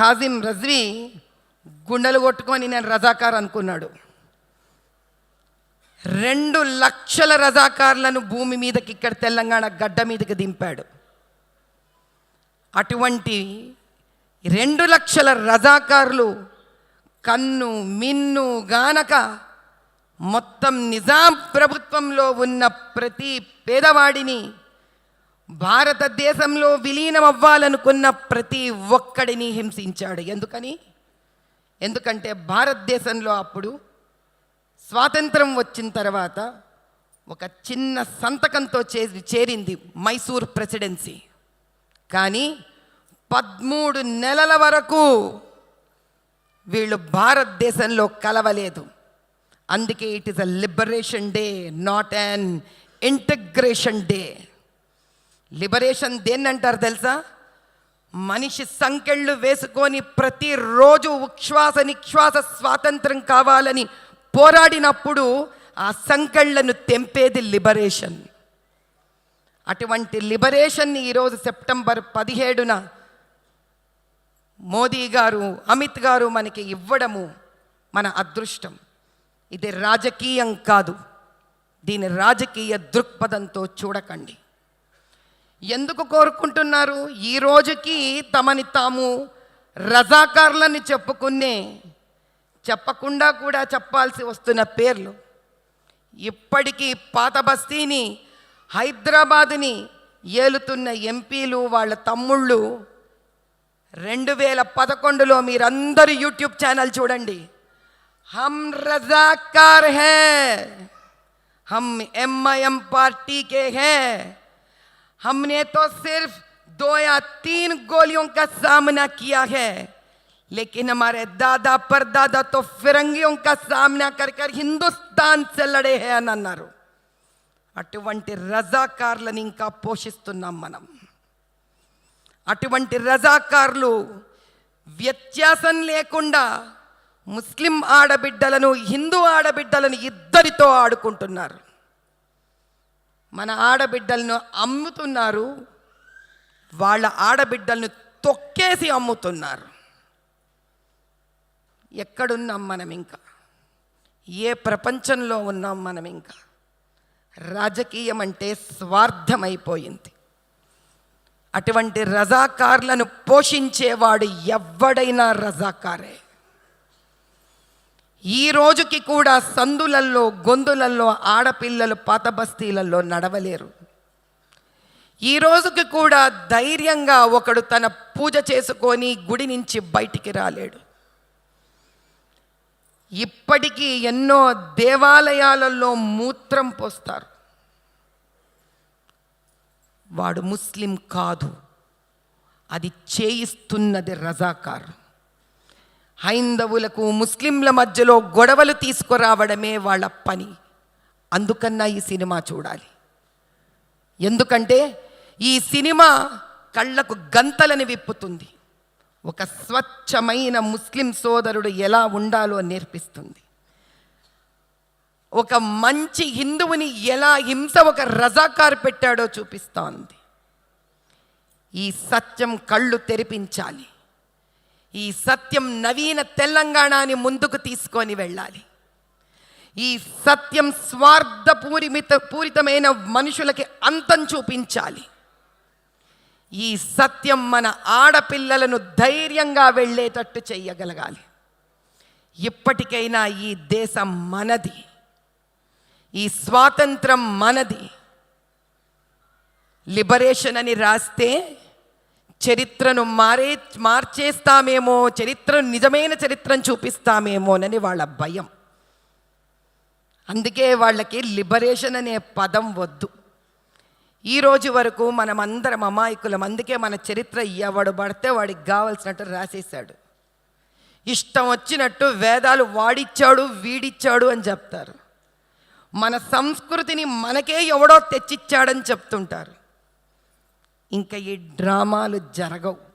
ఖాజిం రజ్వి గుండెలు కొట్టుకొని నేను రజాకార్ అనుకున్నాడు. రెండు లక్షల రజాకార్లను భూమి మీదకి ఇక్కడ తెలంగాణ గడ్డ మీదకి దింపాడు. అటువంటి రెండు లక్షల రజాకారులు కన్ను మిన్ను గానక మొత్తం నిజాం ప్రభుత్వంలో ఉన్న ప్రతి పేదవాడిని భారతదేశంలో విలీనం అవ్వాలనుకున్న ప్రతి ఒక్కడిని హింసించాడు. ఎందుకని? ఎందుకంటే భారతదేశంలో అప్పుడు స్వాతంత్రం వచ్చిన తర్వాత ఒక చిన్న సంతకంతో చే చేరింది మైసూర్ ప్రెసిడెన్సీ. కానీ పదమూడు నెలల వరకు వీళ్ళు భారతదేశంలో కలవలేదు. అందుకే it is a liberation day not an integration day liberation దేన్నంటారు తెలుసా? మనిషి సంకెళ్ళు వేసుకొని ప్రతిరోజు ఉచ్ఛ్వాస నిశ్వాస స్వాతంత్రం కావాలని పోరాడినప్పుడు ఆ సంకెళ్ళను తెంపేది లిబరేషన్ అటువంటి లిబరేషన్ని ఈరోజు సెప్టెంబర్ పదిహేడున మోదీ గారు అమిత్ గారు మనకి ఇవ్వడము మన అదృష్టం. ఇది రాజకీయం కాదు. దీని రాజకీయ దృక్పథంతో చూడకండి. ఎందుకు కోరుకుంటున్నారు? ఈ రోజుకి తమని తాము రజాకార్లని చెప్పుకునే చెప్పకుండా కూడా చెప్పాల్సి వస్తున్న పేర్లు. ఇప్పటికీ పాత బస్తీని హైదరాబాదుని ఏలుతున్న ఎంపీలు వాళ్ళ తమ్ముళ్ళు రెండు వేల పదకొండులో మీరందరూ యూట్యూబ్ ఛానల్ చూడండి. హమ్ రజాకార్ హే హమ్ ఎంఐఎం పార్టీ కే హే. हमने तो सिर्फ दो या तीन गोलियों का सामना किया है लेकिन हमारे दादा परदादा तो फिरंगियों का सामना कर कर हिंदुस्तान से लड़े हैं అని అన్నారు అటువంటి రజాకార్లను ఇంకా పోషిస్తున్నాం మనం అటువంటి రజాకార్లు వ్యత్యాసం లేకుండా ముస్లిం ఆడబిడ్డలను హిందూ ఆడబిడ్డలను ఇద్దరితో ఆడుకుంటున్నారు మన ఆడబిడ్డలను అమ్ముతున్నారు. వాళ్ళ ఆడబిడ్డలను తొక్కేసి అమ్ముతున్నారు. ఎక్కడున్నాం మనం ఇంకా? ఏ ప్రపంచంలో ఉన్నాం మనం ఇంకా? రాజకీయం అంటే స్వార్థమైపోయింది. అటువంటి రజాకార్లను పోషించేవాడు ఎవ్వడైనా రజాకారే. ఈ రోజుకి కూడా సందులల్లో గొంతులల్లో ఆడపిల్లలు పాత బస్తీలలో నడవలేరు. ఈ రోజుకి కూడా ధైర్యంగా ఒకడు తన పూజ చేసుకొని గుడి నుంచి బయటికి రాలేడు. ఇప్పటికీ ఎన్నో దేవాలయాలలో మూత్రం పోస్తారు. వాడు ముస్లిం కాదు. అది చేయిస్తున్నది రజాకారు. హైందవులకు ముస్లింల మధ్యలో గొడవలు తీసుకురావడమే వాళ్ళ పని. అందుకన్నా ఈ సినిమా చూడాలి. ఎందుకంటే ఈ సినిమా కళ్ళకు గంతలని విప్పుతుంది. ఒక స్వచ్ఛమైన ముస్లిం సోదరుడు ఎలా ఉండాలో నేర్పిస్తుంది. ఒక మంచి హిందువుని ఎలా హింస ఒక రజాకారు పెట్టాడో చూపిస్తోంది. ఈ సత్యం కళ్ళు తెరిపించాలి. ఈ సత్యం నవీన తెలంగాణని ముందుకు తీసుకొని వెళ్ళాలి. ఈ సత్యం స్వార్థపూరిమిత పూరితమైన మనుషులకి అంతం చూపించాలి. ఈ సత్యం మన ఆడపిల్లలను ధైర్యంగా వెళ్ళేటట్టు చేయగలగాలి ఇప్పటికైనా ఈ దేశం మనది. ఈ స్వాతంత్రం మనది. లిబరేషన్ అని రాస్తే చరిత్రను మారే మార్చేస్తామేమో చరిత్రను నిజమైన చరిత్రను చూపిస్తామేమోనని వాళ్ళ భయం. అందుకే వాళ్ళకి లిబరేషన్ అనే పదం వద్దు. ఈ రోజు వరకు మనమందరం అమాయకులం అందుకే మన చరిత్ర ఎవడు పడితే వాడికి కావలసినట్టు రాసేశాడు. ఇష్టం వచ్చినట్టు వేదాలు వాడిచ్చాడు వీడిచ్చాడు అని చెప్తారు. మన సంస్కృతిని మనకే ఎవడో తెచ్చిచ్చాడని చెప్తుంటారు. ఇంకా ఈ డ్రామాలు జరగవు.